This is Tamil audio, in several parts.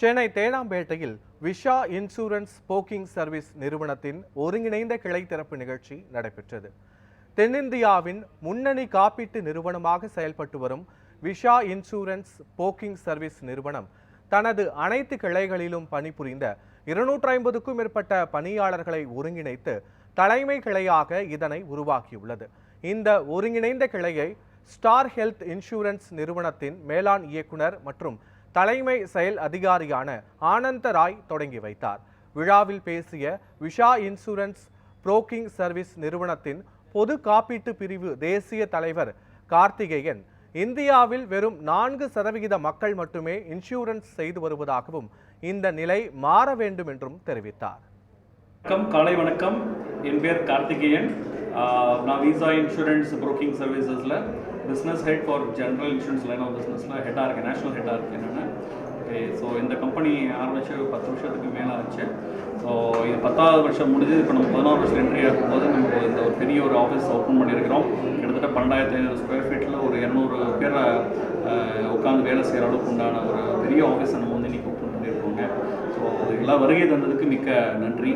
சென்னை தேனாம்பேட்டையில் விஷா இன்சூரன்ஸ் போக்கிங் சர்வீஸ் நிறுவனத்தின் ஒருங்கிணைந்த கிளை திறப்பு நிகழ்ச்சி நடைபெற்றது. தென்னிந்தியாவின் முன்னணி காப்பீட்டு நிறுவனமாக செயல்பட்டு வரும் விஷா இன்சூரன்ஸ் போக்கிங் சர்வீஸ் நிறுவனம் தனது அனைத்து கிளைகளிலும் பணிபுரிந்த இருநூற்றி ஐம்பதுக்கும் மேற்பட்ட பணியாளர்களை ஒருங்கிணைத்து தலைமை கிளையாக இதனை உருவாக்கியுள்ளது. இந்த ஒருங்கிணைந்த கிளையை ஸ்டார் ஹெல்த் இன்சூரன்ஸ் நிறுவனத்தின் மேலாண் இயக்குனர் மற்றும் தலைமை செயல் அதிகாரியான ஆனந்த ராய் தொடங்கி வைத்தார். விழாவில் பேசிய விஷா இன்சூரன்ஸ் புரோக்கிங் சர்வீஸ் நிறுவனத்தின் பொது காப்பீட்டு பிரிவு தேசிய தலைவர் கார்த்திகேயன் இந்தியாவில் வெறும் நான்கு சதவிகித மக்கள் மட்டுமே இன்சூரன்ஸ் செய்து வருவதாகவும் இந்த நிலை மாற வேண்டும் என்றும் தெரிவித்தார். வணக்கம் காலை வணக்கம். என் பேர் கார்த்திகேயன். நான் visa insurance broking சர்வீசஸில் business head for general insurance line of பிஸ்னஸில் ஹெட்டாக இருக்கேன் நேஷனல் ஹெட்டாக இருக்கேன் நான் ஓகே ஸோ இந்த கம்பெனி ஆரம்பித்து பத்து வருஷத்துக்கு மேலே ஆச்சு. ஸோ இது பத்தாவது வருஷம் முடிஞ்சு இப்போ நம்ம பதினாறு வருஷம் என்ட்ரி ஆகும்போது நம்ம இந்த ஒரு பெரிய ஒரு ஆஃபீஸ் ஓப்பன் பண்ணியிருக்கிறோம். கிட்டத்தட்ட பன்னெண்டாயிரத்தி ஐநூறு ஸ்கொயர் ஃபீட்டில் ஒரு இரநூறு பேரை உட்காந்து வேலை செய்கிற அளவுக்கு உண்டான ஒரு பெரிய ஆஃபீஸை நம்ம வந்து இன்றைக்கி ஓப்பன் பண்ணியிருக்கோங்க. ஸோ எல்லா வருகை தந்ததுக்கு மிக்க நன்றி.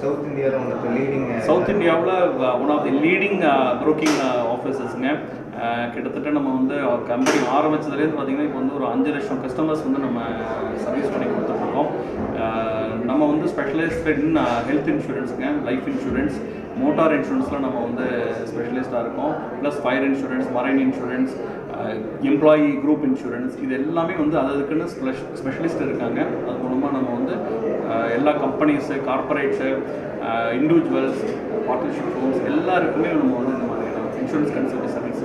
சவுத் இந்தியாவில் உங்களுக்கு லீடிங் சவுத் இந்தியாவில் one of the leading broking ஆஃபீஸஸ்ங்க கிட்டத்தட்ட நம்ம வந்து uh, கம்பெனி ஆரம்பிச்சதுலேருந்து பார்த்தீங்கன்னா இப்போ வந்து ஒரு அஞ்சு லட்சம் கஸ்டமர்ஸ் வந்து நம்ம சர்வீஸ் பண்ணி கொடுத்துட்ருக்கோம் uh, நம்ம வந்து ஸ்பெஷலைஸ்ட் இன் ஹெல்த் இன்சூரன்ஸுங்க லைஃப் இன்சூரன்ஸ் மோட்டார் இன்சூரன்ஸில் நம்ம வந்து ஸ்பெஷலிஸ்ட்டாக இருக்கோம். Plus fire insurance marine insurance employee group insurance இது எல்லாமே வந்து அதுக்குன்னு ஸ்பெஷலிஸ்ட் இருக்காங்க. அது மூலமாக நம்ம வந்து எல்லா companies corporates individuals partnership firms எல்லாருக்குமே நம்ம வந்து இந்த மாதிரியான இன்சூரன்ஸ் கன்சல்டி சர்வீஸ்